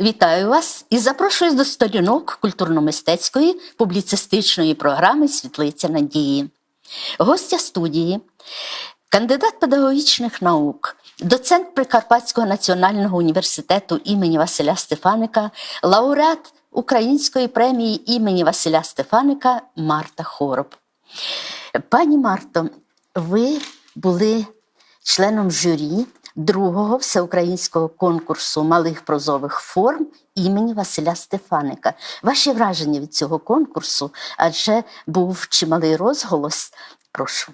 Вітаю вас і запрошую до сторінок культурно-мистецької публіцистичної програми Світлиця Надії. Гостя студії, кандидат педагогічних наук, доцент Прикарпатського національного університету імені Василя Стефаника, лауреат Української премії імені Василя Стефаника Марта Хороб. Пані Марто, ви були членом журі другого всеукраїнського конкурсу малих прозових форм імені Василя Стефаника. Ваші враження від цього конкурсу, адже був чималий розголос. Прошу.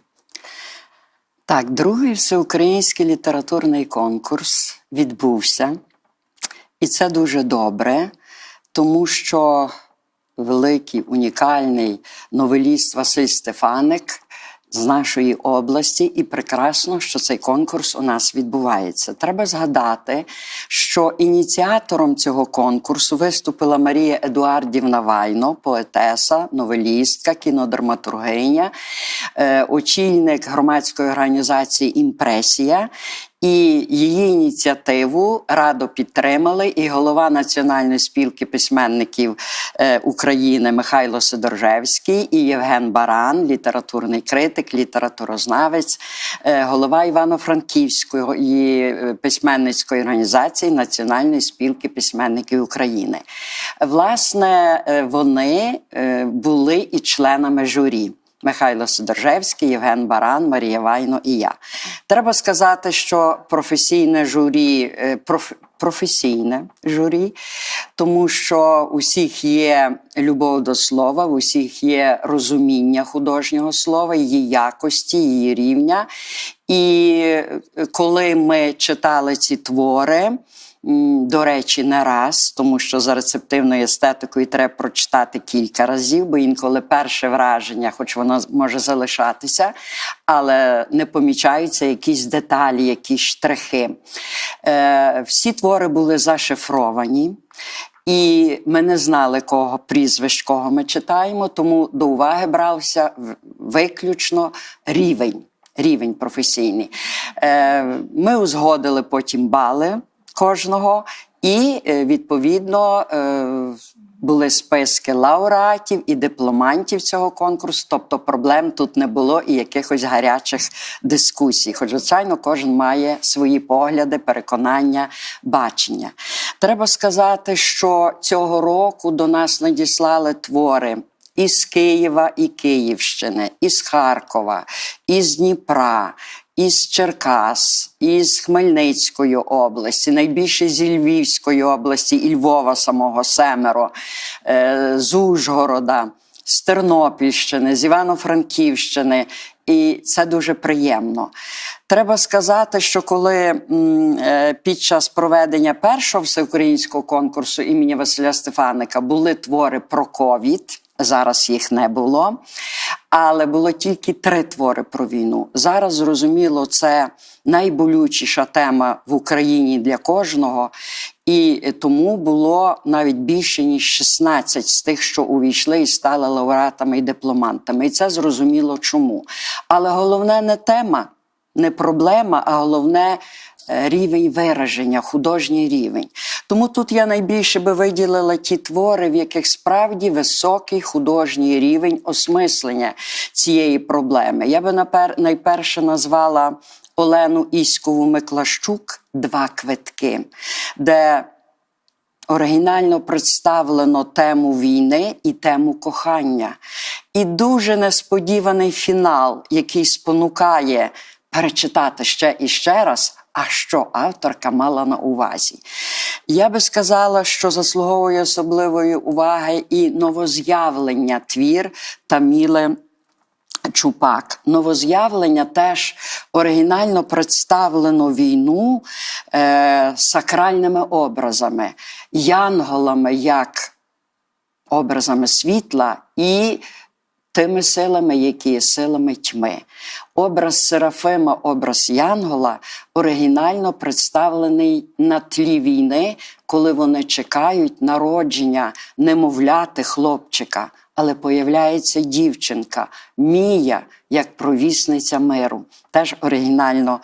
Так, другий всеукраїнський літературний конкурс відбувся, і це дуже добре, тому що великий унікальний новеліст Василь Стефаник з нашої області, і прекрасно, що цей конкурс у нас відбувається. Треба згадати, що ініціатором цього конкурсу виступила Марія Едуардівна Вайно, поетеса, новелістка, кінодраматургиня, е, очільник громадської організації Імпресія. І її ініціативу радо підтримали і голова Національної спілки письменників е, України Михайло Сидоржевський і Євген Баран, літературний критик, літературознавець, е, голова Івано-Франківської е, письменницької організації Національної спілки письменників України. Власне, вони були і членами журі. Михайло Сидоржевський, Євген Баран, Марія Вайно і я. Треба сказати, що професійне журі, е, проф, професійне журі, тому що у всіх є любов до слова, у всіх є розуміння художнього слова, її якості, її рівня. І е, коли ми читали ці твори, До речі, не раз, тому що за рецептивною естетикою треба прочитати кілька разів, бо інколи перше враження, хоч воно може залишатися, але не помічаються якісь деталі, якісь штрихи. Е, всі твори були зашифровані. І ми не знали, кого прізвищ, кого ми читаємо, тому до уваги брався виключно рівень, рівень професійний. Е, ми узгодили потім бали кожного, і е, відповідно е, були списки лауреатів і дипломантів цього конкурсу. Тобто проблем тут не було і якихось гарячих дискусій. Хоч, звичайно, кожен має свої погляди, переконання, бачення. Треба сказати, що цього року до нас надіслали твори. Із Києва і Київщини, із Харкова, із Дніпра, із Черкас, із Хмельницької області, найбільше зі Львівської області і Львова самого семеро, е, з Ужгорода, з Тернопільщини, з Івано-Франківщини. І це дуже приємно. Треба сказати, що коли е, під час проведення першого всеукраїнського конкурсу імені Василя Стефаника були твори про ковід. Зараз їх не було, але було тільки три твори про війну. Зараз зрозуміло, це найболючіша тема в Україні для кожного, і тому було навіть більше ніж 16 з тих, що увійшли і стали лауреатами і дипломантами. І це зрозуміло чому. Але головне не тема, не проблема, а головне рівень вираження, художній рівень. Тому тут я найбільше би виділила ті твори, в яких справді високий художній рівень осмислення цієї проблеми. Я би найперше назвала Олену Іськову Миклащук Два квитки, де оригінально представлено тему війни і тему кохання. І дуже несподіваний фінал, який спонукає перечитати ще і ще раз. А що авторка мала на увазі? Я би сказала, що заслуговує особливої уваги і новоз'явлення твір Таміли Чупак. Новоз'явлення теж оригінально представлено війну е, сакральними образами, янголами як образами світла і тими силами, які є силами тьми. образ Серафима, образ Янгола оригінально представлений на тлі війни, коли вони чекають народження немовляти хлопчика. Але появляється дівчинка, Мія, як провісниця миру. Теж оригінально,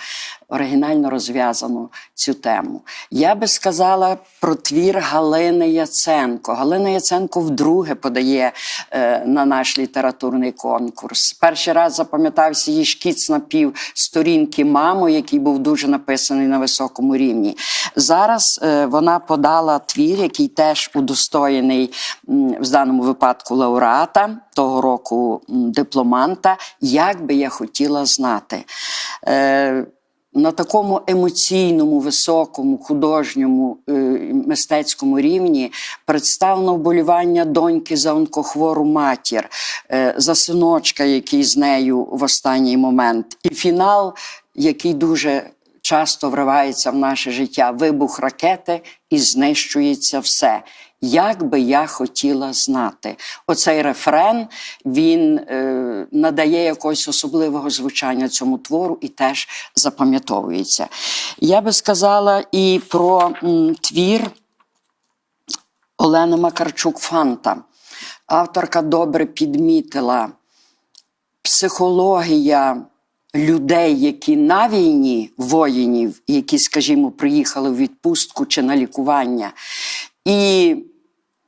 оригінально розв'язано цю тему. Я би сказала про твір Галини Яценко. Галина Яценко вдруге подає е, на наш літературний конкурс. Перший раз запам'ятався її шкіц на пів сторінки мамо, який був дуже написаний на високому рівні. Зараз е, вона подала твір, який теж удостоєний в даному випадку лауреата того року дипломанта. Як би я хотіла знати. Е, на такому емоційному, високому, художньому, е, мистецькому рівні представлено вболівання доньки за онкохвору матір, е, за синочка, який з нею в останній момент, і фінал, який дуже часто вривається в наше життя: вибух ракети і знищується все. Як би я хотіла знати, оцей рефрен він е, надає якогось особливого звучання цьому твору і теж запам'ятовується. Я би сказала і про м, твір Олени Макарчук Фанта. Авторка добре підмітила психологія людей, які на війні, воїнів, які, скажімо, приїхали в відпустку чи на лікування. І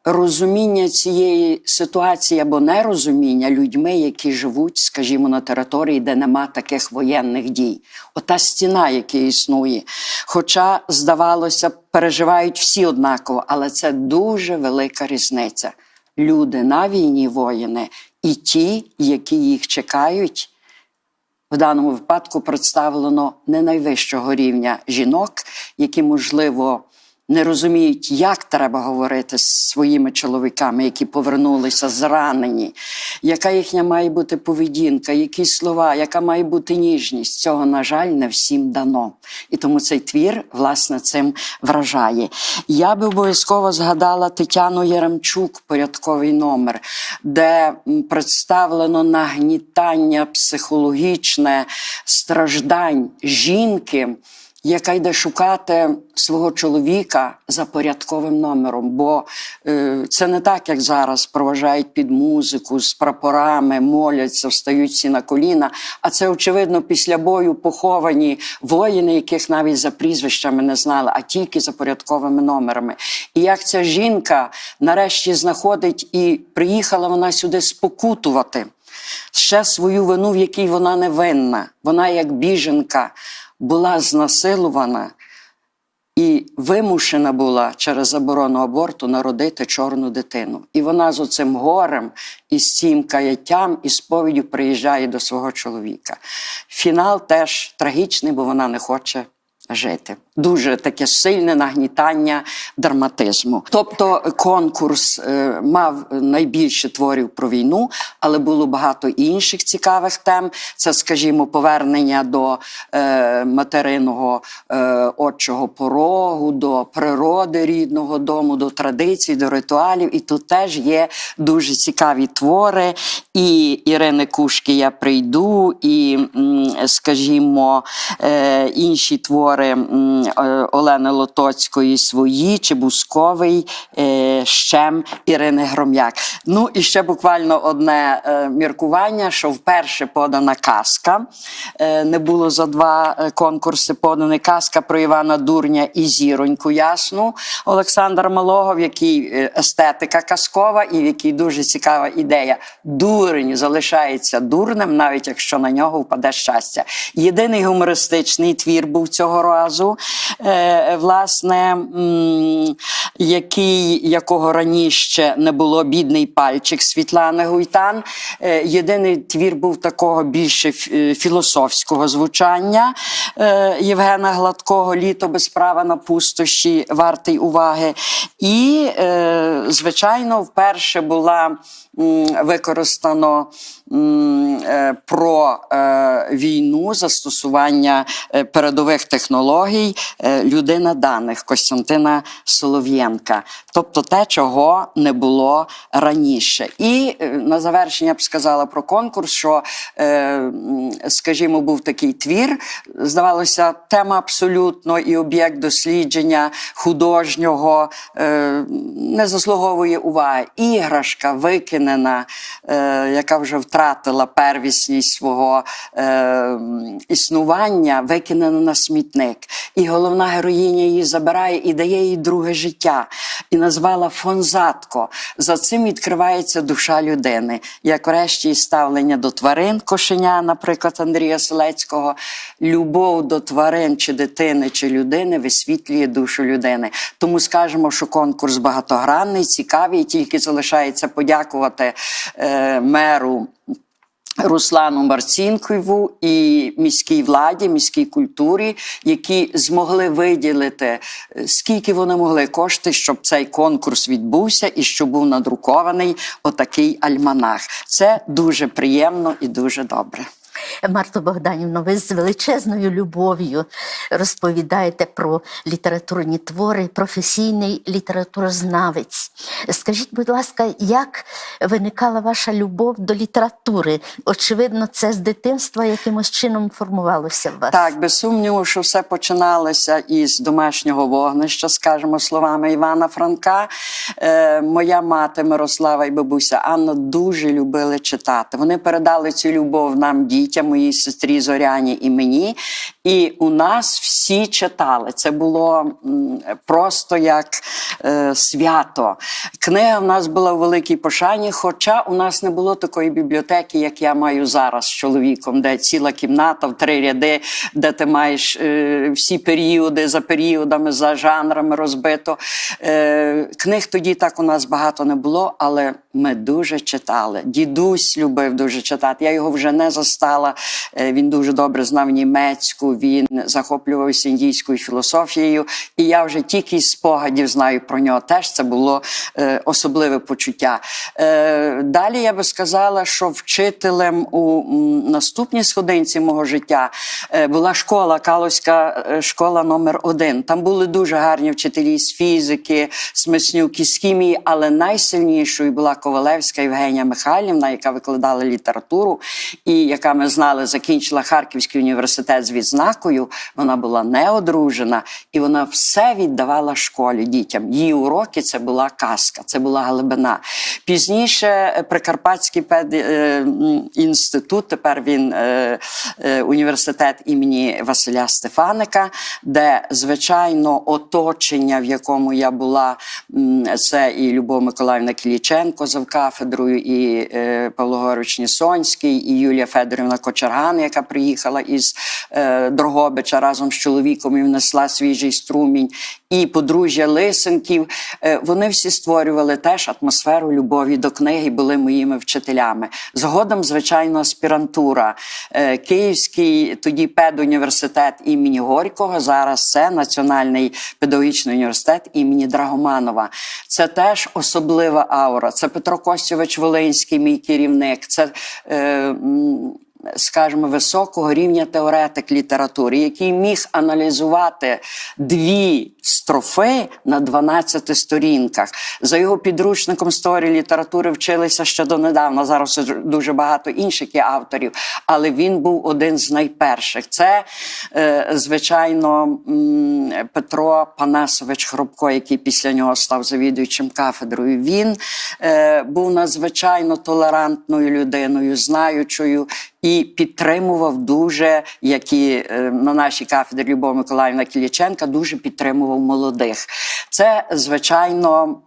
розуміння цієї ситуації або нерозуміння людьми, які живуть, скажімо, на території, де нема таких воєнних дій. Ота стіна, яка існує. Хоча, здавалося, переживають всі однаково, але це дуже велика різниця. Люди на війні, воїни, і ті, які їх чекають. В даному випадку представлено не найвищого рівня жінок, які, можливо, не розуміють, як треба говорити з своїми чоловіками, які повернулися зранені, яка їхня має бути поведінка, які слова, яка має бути ніжність. Цього, на жаль, не всім дано. І тому цей твір, власне, цим вражає. Я би обов'язково згадала Тетяну Яремчук, порядковий номер, де представлено нагнітання психологічне страждань жінки яка йде шукати свого чоловіка за порядковим номером. Бо е, це не так, як зараз проважають під музику з прапорами, моляться, встають всі на коліна. А це, очевидно, після бою поховані воїни, яких навіть за прізвищами не знали, а тільки за порядковими номерами. І як ця жінка нарешті знаходить і приїхала вона сюди спокутувати ще свою вину, в якій вона не винна. Вона, як біженка, була знасилувана і вимушена була через заборону аборту народити чорну дитину. І вона з оцим горем, і з цим каяттям, і сповіддю приїжджає до свого чоловіка. Фінал теж трагічний, бо вона не хоче жити. Дуже таке сильне нагнітання драматизму. Тобто конкурс е, мав найбільше творів про війну, але було багато інших цікавих тем. Це, скажімо, повернення до е, материного е, отчого порогу, до природи рідного дому, до традицій, до ритуалів. І тут теж є дуже цікаві твори. І Ірини Кушки Я прийду, і, скажімо, інші твори м, е, Олени Лотоцької свої, Чебусковий, е, Щем Ірини Гром'як. Ну і ще буквально одне е, міркування, що вперше подана казка. Не було за два конкурси поданий казка про Івана Дурня і зіроньку ясну Олександра Малого, в якій естетика казкова і в якій дуже цікава ідея. Дурень залишається дурним, навіть якщо на нього впаде щастя. Єдиний гумористичний твір був цього разу, е, власне, який, якого раніше не було бідний пальчик Світлани Гуйтан. Е, єдиний твір був такого більше е, філософського звучання Євгена Гладкого Літо без права на пустощі, вартий уваги. І, звичайно, вперше була використано е, про е, війну, застосування е, передових технологій. людина даних Костянтина Солов'єнка. Тобто те, чого не було раніше. І на завершення б сказала про конкурс, що, скажімо, був такий твір. Здавалося, тема абсолютно і об'єкт дослідження художнього не заслуговує уваги. Іграшка викинена, е, яка вже втратила первісність свого е, існування, викинена на смітник. І головна героїня її забирає і дає їй друге життя. І назвала Фонзатко. За цим відкривається душа людини. Як врешті і ставлення до тварин, кошеня, наприклад, Андрія Селецького, любов до тварин чи дитини, чи людини висвітлює душу людини. Тому скажемо, що конкурс багатогранний, цікавий, і тільки залишається подякувати е, меру. Руслану Марцінкову і міській владі, міській культурі, які змогли виділити е, скільки вони могли кошти, щоб цей конкурс відбувся і щоб був надрукований отакий альманах. Це дуже приємно і дуже добре. Марто Богданівно, ви з величезною любов'ю розповідаєте про літературні твори, професійний літературознавець. Скажіть, будь ласка, як виникала ваша любов до літератури? Очевидно, це з дитинства якимось чином формувалося в вас. Так, без сумніву, що все починалося із домашнього вогнища, скажімо словами Івана Франка. Е, моя мати Мирослава і бабуся Анна дуже любили читати. Вони передали цю любов нам, дітям, моїй сестрі Зоряні і мені. І у нас всі читали. Це було просто як е, свято. Книга в нас була в великій пошані, хоча у нас не було такої бібліотеки, як я маю зараз з чоловіком, де ціла кімната в три ряди, де ти маєш е, всі періоди за періодами, за жанрами розбито. Е, книг тоді так у нас багато не було, але ми дуже читали. Дідусь любив дуже читати. Я його вже не застала. Е, він дуже добре знав німецьку, він захоплювався індійською філософією. І я вже тільки з спогадів знаю про нього. Теж це було е, особливе почуття. Е, далі я би сказала, що вчителем у наступній сходинці мого життя була школа, Калузька е, школа номер один. Там були дуже гарні вчителі з фізики, Смеснюк, з хімії, але найсильнішою була Ковалевська Євгенія Михайлівна, яка викладала літературу, і яка ми знали, закінчила Харківський університет з відзнакою. Вона була неодружена, і вона все віддавала школі дітям. Її уроки це була казка, це була глибина. Пізніше е, Прикарпатський пед... е, тепер він е, університет імені Василя Стефаника, де звичайно оточення, в якому я була, це і Любов Миколаївна Кіліченко завкафедрою, і е, Павло Горович Нісонський, і Юлія Федорівна Кочерган, яка приїхала із е, Дрогобича разом з чоловіком і внесла свіжий струмінь, і подружжя Лисенків. Е, вони всі створювали теж атмосферу любові до книги, були моїми вчителями. Згодом, звичайно, аспірантура. Е, Київський тоді педуніверситет імені Горького. Зараз це Національний педагогічний університет імені Драгоманова. Це теж особлива аура. Це Петро Костєвич Волинський, мій керівник. Це е, скажімо, високого рівня теоретик літератури, який міг аналізувати дві строфи на 12 сторінках. За його підручником історії літератури вчилися ще донедавна. Зараз дуже багато інших авторів, але він був один з найперших. Це, е, звичайно, Петро Панасович Хробко, який після нього став завідуючим кафедрою. Він е, був надзвичайно толерантною людиною, знаючою і підтримував дуже, як і е, на нашій кафедрі Любов Миколаївна Кіліченка, дуже підтримував молодих. Це, звичайно,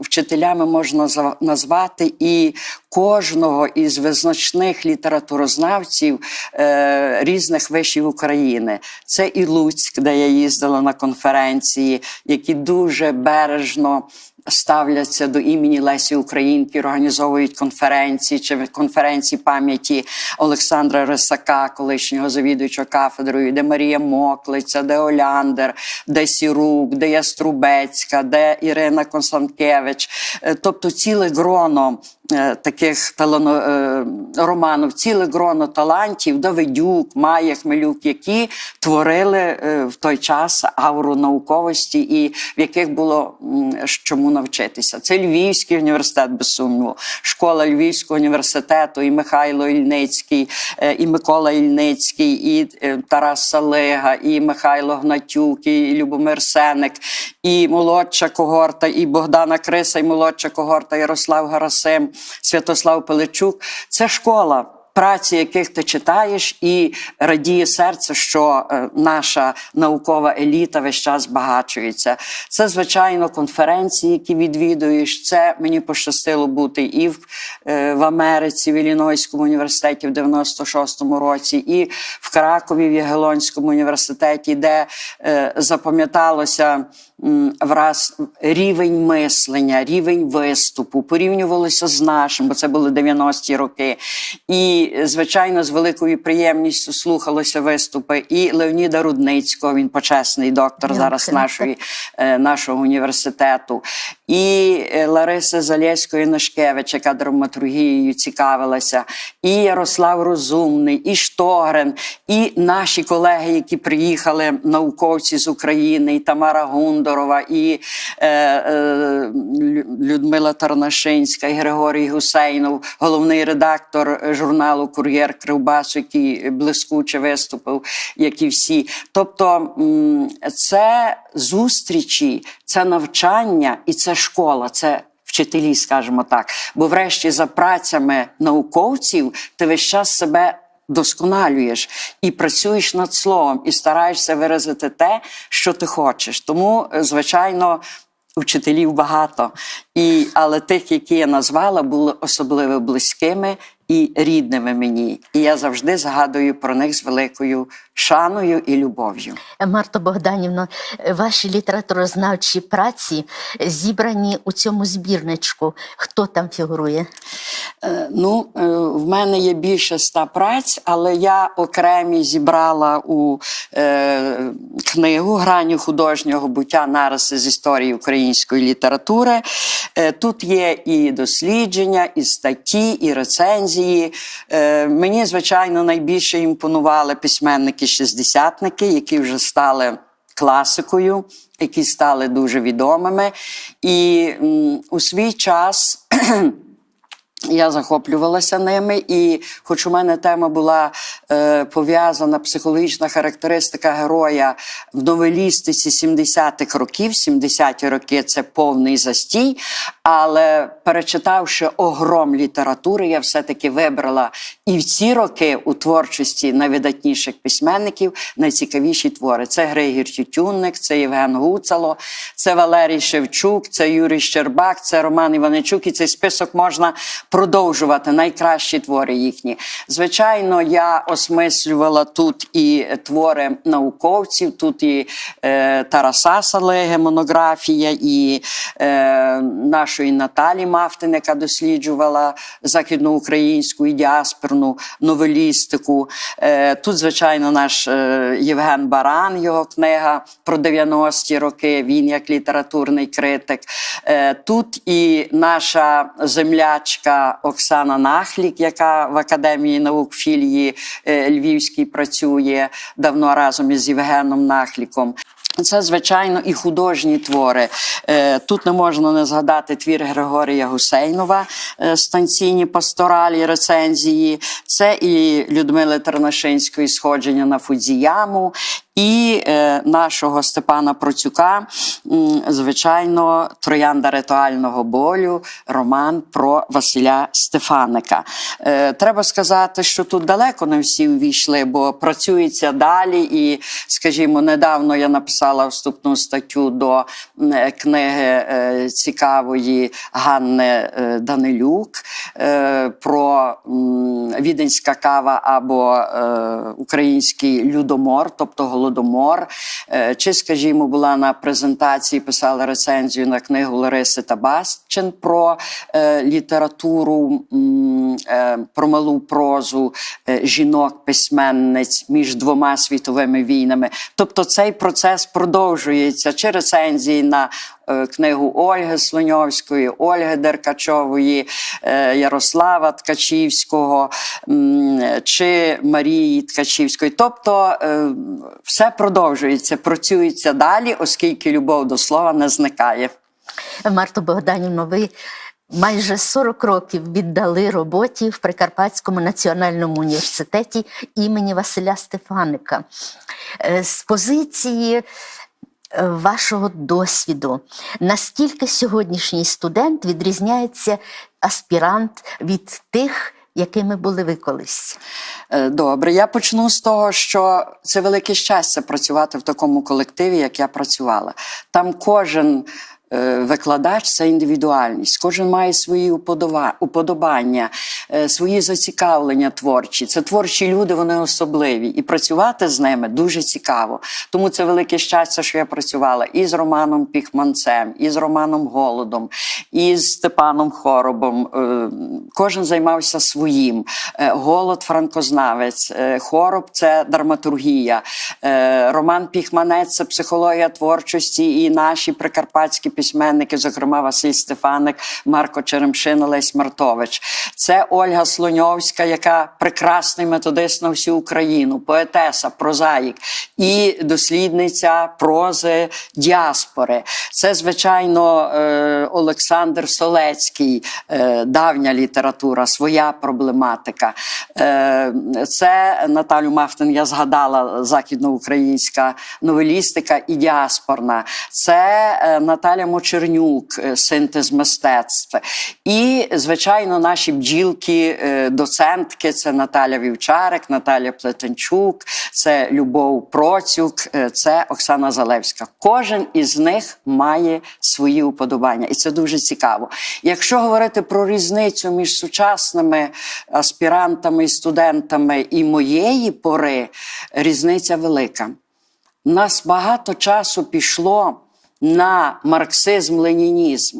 вчителями можна назвати і кожного із визначних літературознавців е, різних вишів України. Це і Луцьк, де я їздила на конференції, які дуже бережно ставляться до імені Лесі Українки, організовують конференції чи конференції пам'яті Олександра Рисака, колишнього завідувача кафедрою, де Марія Моклиця, де Оляндер, де Сірук, де Яструбецька, де Ірина Констанкевич. Е, Тобто ціле гроно таких талано, е, романів, ціле гроно талантів, Давидюк, Майя Хмелюк, які творили е, в той час ауру науковості і в яких було чому навчитися. Це Львівський університет, без сумніву, школа Львівського університету, і Михайло Ільницький, е, і Микола Ільницький, і е, Тарас Салига, і Михайло Гнатюк, і Любомир Сеник, і молодша когорта, і Богдана Криса, і молодша когорта, Ярослав Гарасим, Святослав Пиличук. Це школа. Праці, яких ти читаєш, і радіє серце, що е, наша наукова еліта весь час збагачується. Це, звичайно, конференції, які відвідуєш. Це мені пощастило бути і в, е, в Америці, в Іллінойському університеті в 96-му році, і в Кракові, в Ягелонському університеті, де е, запам'яталося враз рівень мислення, рівень виступу, порівнювалося з нашим, бо це були 90-ті роки. І, звичайно, з великою приємністю слухалося виступи і Леоніда Рудницького, він почесний доктор зараз нашої, е, нашого університету, і е, Лариси Залєської Нашкевич, яка драматургією цікавилася, і Ярослав Розумний, і Штогрен, і наші колеги, які приїхали, науковці з України, і Тамара Гундорова, і е, е, Людмила Тарнашинська, і Григорій Гусейнов, головний редактор е, журналу Кур'єр Кривбасу, який блискуче виступив, як і всі. Тобто це зустрічі, це навчання і це школа. це Вчителі, скажімо так, бо врешті за працями науковців ти весь час себе досконалюєш і працюєш над словом, і стараєшся виразити те, що ти хочеш. Тому, е, звичайно, вчителів багато. І, але тих, які я назвала, були особливо близькими і рідними мені. І я завжди згадую про них з великою шаною і любов'ю. Марто Богданівно, ваші літературознавчі праці зібрані у цьому збірничку. Хто там фігурує? Е, Ну, е, в мене є більше ста праць, але я окремі зібрала у е, книгу Грані художнього буття нариси з історії української літератури. Е, тут є і дослідження, і статті, і рецензії. Е, мені, звичайно, найбільше імпонували письменники-шістдесятники, які вже стали класикою, які стали дуже відомими. І у свій час. Я захоплювалася ними, і хоч у мене тема була е, пов'язана психологічна характеристика героя в новелістиці 70-х років, 70-ті роки це повний застій. Але перечитавши огром літератури, я все-таки вибрала і в ці роки у творчості найвидатніших письменників найцікавіші твори. Це Григір Тютюнник, це Євген Гуцало, це Валерій Шевчук, це Юрій Щербак, це Роман Іваничук. І цей список можна продовжувати. Найкращі твори їхні. Звичайно, я осмислювала тут і твори науковців, тут і е, Тараса Салеги, монографія, і е, нашої Наталі Мафтин, яка досліджувала західноукраїнську і діаспорну новелістику. Е, тут, звичайно, наш е, Євген Баран, його книга про 90-ті роки. Він як літературний критик. Е, тут і наша землячка Оксана Нахлік, яка в Академії наук філії е, Львівській працює давно разом із Євгеном Нахліком. Це, звичайно, і художні твори. Е, Тут не можна не згадати твір Григорія Гусейнова е, станційні пасторалі рецензії. Це і Людмили Тернашинської сходження на Фудзіяму, і е, нашого Степана Процюка, звичайно, Троянда ритуального болю, роман про Василя Стефаника. Е, треба сказати, що тут далеко не всі увійшли, бо працюється далі. І, скажімо, недавно я написала вступну статтю до книги е, цікавої Ганни е, Данилюк е, про віденська кава або е, український людомор, тобто голодомор. Е, Чи, скажімо, була на презентації, писала рецензію на книгу Лариси Табасчин про е, літературу, е, про малу прозу е, жінок-письменниць між двома світовими війнами. Тобто цей процес продовжується чи рецензії на книгу Ольги Слоньовської, Ольги Деркачової, е, Ярослава Ткачівського чи Марії Ткачівської. Тобто е, все продовжується, працюється далі, оскільки любов до слова не зникає. Марто Богданівно, ви майже 40 років віддали роботі в Прикарпатському національному університеті імені Василя Стефаника. Е, З позиції е, вашого досвіду, наскільки сьогоднішній студент відрізняється аспірант від тих, якими були ви колись? Е, Добре, я почну з того, що це велике щастя працювати в такому колективі, як я працювала. Там кожен е, викладач це індивідуальність, кожен має свої уподобання, е, свої зацікавлення творчі. Це творчі люди, вони особливі, і працювати з ними дуже цікаво. Тому це велике щастя, що я працювала і з Романом Піхманцем, і з Романом Голодом, і з Степаном Хоробом. Е, Кожен займався своїм. Е, Голод франкознавець, е, хороб це драматургія, е, Роман Піхманець це психологія творчості, і наші прикарпатські письменники, зокрема Василь Стефаник, Марко Черемшин, Олесь Мартович. Це Ольга Слоньовська, яка прекрасний методист на всю Україну, поетеса, прозаїк і дослідниця прози діаспори. Це, звичайно, е, Олександр Солецький, е, давня література, своя проблематика. Е, Це Наталю Мафтин, я згадала західноукраїнська новелістика і діаспорна. Це Наталя Мочернюк, е, синтез мистецтв. І, звичайно, наші бджілки, е, це Наталя Вівчарик, Наталя Плетенчук, це Любов Процюк, е, це Оксана Залевська. Кожен із них має свої уподобання, і це дуже цікаво. Якщо говорити про різницю між сучасними аспірантами і студентами і моєї пори, різниця велика. У нас багато часу пішло на марксизм-ленінізм,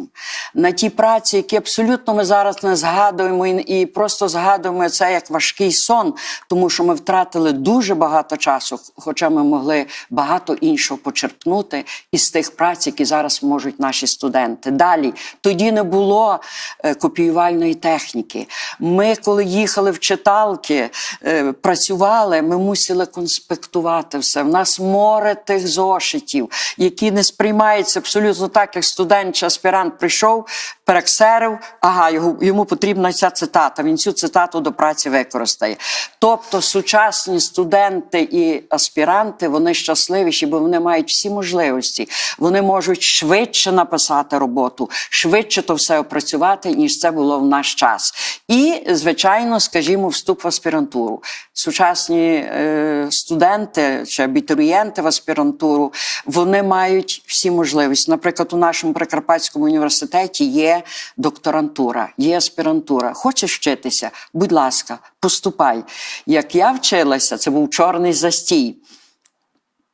на ті праці, які абсолютно ми зараз не згадуємо і, просто згадуємо це як важкий сон, тому що ми втратили дуже багато часу, хоча ми могли багато іншого почерпнути із тих праць, які зараз можуть наші студенти. Далі тоді не було е, копіювальної техніки. Ми, коли їхали в читалки, е, працювали, ми мусили конспектувати все. В нас море тих зошитів, які не сприймаються абсолютно так, як студент чи аспірант прийшов, перексерив, ага, його, йому потрібна ця цитата. Він цю цитату до праці використає. Тобто сучасні студенти і аспіранти вони щасливіші, бо вони мають всі можливості. Вони можуть швидше написати роботу, швидше то все опрацювати, ніж це було в наш час. І, звичайно, скажімо, вступ в аспірантуру. Сучасні е, студенти чи абітурієнти в аспірантуру вони мають всі можливості. Наприклад, у нашому Прикарпатському університеті є докторантура, є аспірантура. Хочеш вчитися? Будь ласка, поступай. Як я вчилася, це був чорний застій.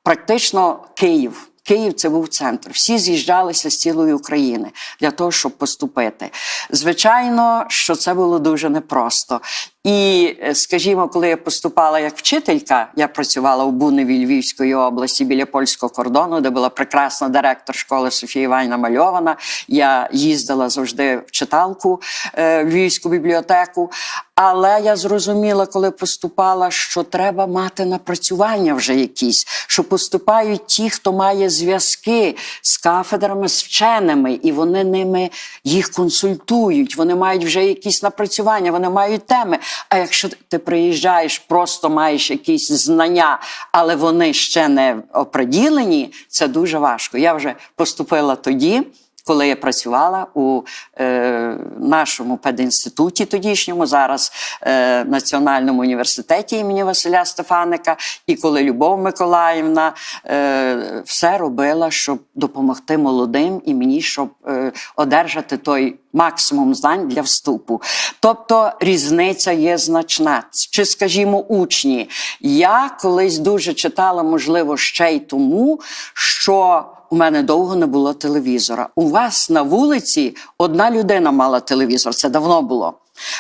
Практично Київ. Київ це був центр. Всі з'їжджалися з цілої України для того, щоб поступити. Звичайно, що це було дуже непросто. І, е, скажімо, коли я поступала як вчителька, я працювала у Буневі Львівської області біля польського кордону, де була прекрасна директор школи Софія Іванівна Мальована. Я їздила завжди в читалку е, в Львівську бібліотеку. Але я зрозуміла, коли поступала, що треба мати напрацювання вже якісь, що поступають ті, хто має зв'язки з кафедрами, з вченими, і вони ними їх консультують. Вони мають вже якісь напрацювання, вони мають теми. А якщо ти приїжджаєш, просто маєш якісь знання, але вони ще не оприділені, це дуже важко. Я вже поступила тоді коли я працювала у е, нашому пединституті, тодішньому зараз е, Національному університеті імені Василя Стефаника, і коли Любов Миколаївна е, все робила, щоб допомогти молодим і мені, щоб е, одержати той максимум знань для вступу. Тобто різниця є значна. Чи, скажімо, учні. Я колись дуже читала, можливо, ще й тому, що у мене довго не було телевізора. У вас на вулиці одна людина мала телевізор. Це давно було.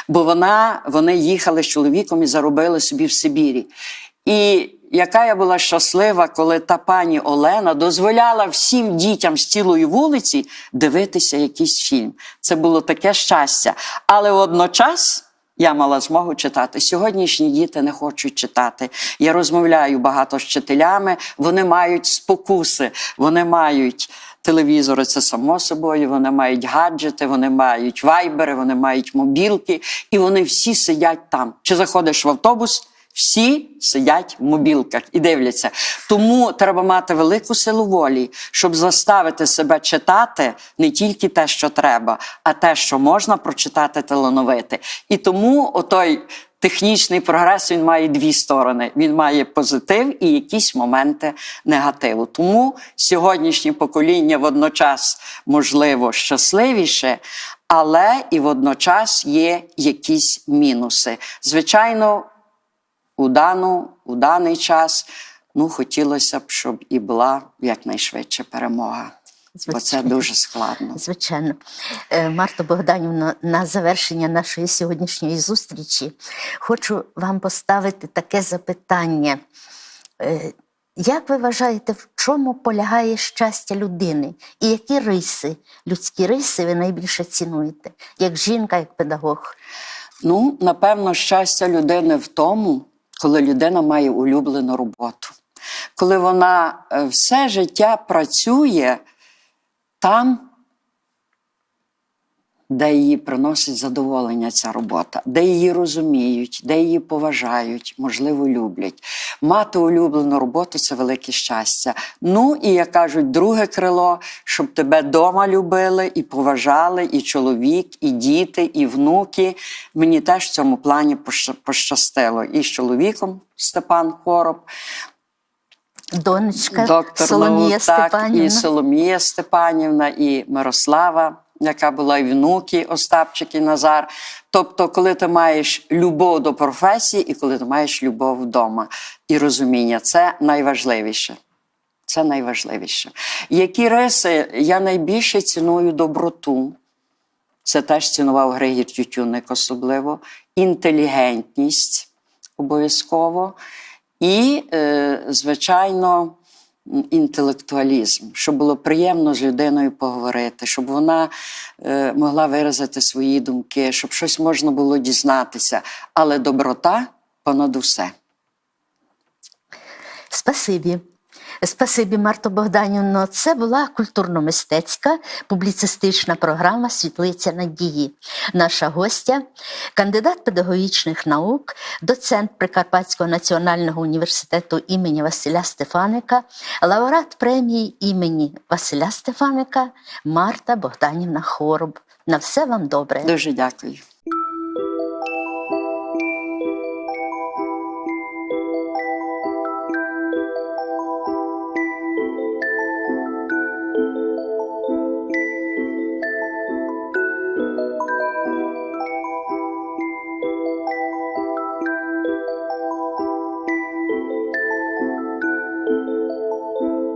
Бо вона, вони їхали з чоловіком і заробили собі в Сибірі. І яка я була щаслива, коли та пані Олена дозволяла всім дітям з цілої вулиці дивитися якийсь фільм. Це було таке щастя. Але водночас. Я мала змогу читати. Сьогоднішні діти не хочуть читати. Я розмовляю багато з вчителями. Вони мають спокуси, вони мають телевізори, це само собою. Вони мають гаджети, вони мають вайбери, вони мають мобілки, і вони всі сидять там. Чи заходиш в автобус? Всі сидять в мобілках і дивляться. Тому треба мати велику силу волі, щоб заставити себе читати не тільки те, що треба, а те, що можна прочитати талановити. І тому отой технічний прогрес він має дві сторони: він має позитив і якісь моменти негативу. Тому сьогоднішнє покоління водночас можливо щасливіше. Але і водночас є якісь мінуси. Звичайно, у, дану, у даний час ну, хотілося б, щоб і була якнайшвидше перемога. Бо це дуже складно. Звичайно. Е, Марто Богданівна, на завершення нашої сьогоднішньої зустрічі хочу вам поставити таке запитання. Е, Як ви вважаєте, в чому полягає щастя людини? І які риси, людські риси ви найбільше цінуєте? Як жінка, як педагог? Ну, напевно, щастя людини в тому, коли людина має улюблену роботу. Коли вона е, все життя працює там, де її приносить задоволення ця робота, де її розуміють, де її поважають, можливо, люблять. Мати улюблену роботу це велике щастя. Ну і як кажуть, друге крило, щоб тебе дома любили і поважали, і чоловік, і діти, і внуки. Мені теж в цьому плані пощастило. І з чоловіком Степан Хороб, Донечка доктор Соломія наук, так, Степанівна. і Соломія Степанівна, і Мирослава, яка була і внуки Остапчик і Назар. Тобто, коли ти маєш любов до професії і коли ти маєш любов вдома і розуміння, це найважливіше. Це найважливіше. Які риси я найбільше ціную доброту. Це теж цінував Григір Тютюник особливо, інтелігентність обов'язково. І, е, звичайно, інтелектуалізм, щоб було приємно з людиною поговорити, щоб вона е, могла виразити свої думки, щоб щось можна було дізнатися. Але доброта понад усе. Спасибі. Спасибі, Марто Богданівно. Це була культурно-мистецька публіцистична програма Світлиця надії. Наша гостя, кандидат педагогічних наук, доцент Прикарпатського національного університету імені Василя Стефаника, лауреат премії імені Василя Стефаника Марта Богданівна Хороб. На все вам добре. Дуже дякую.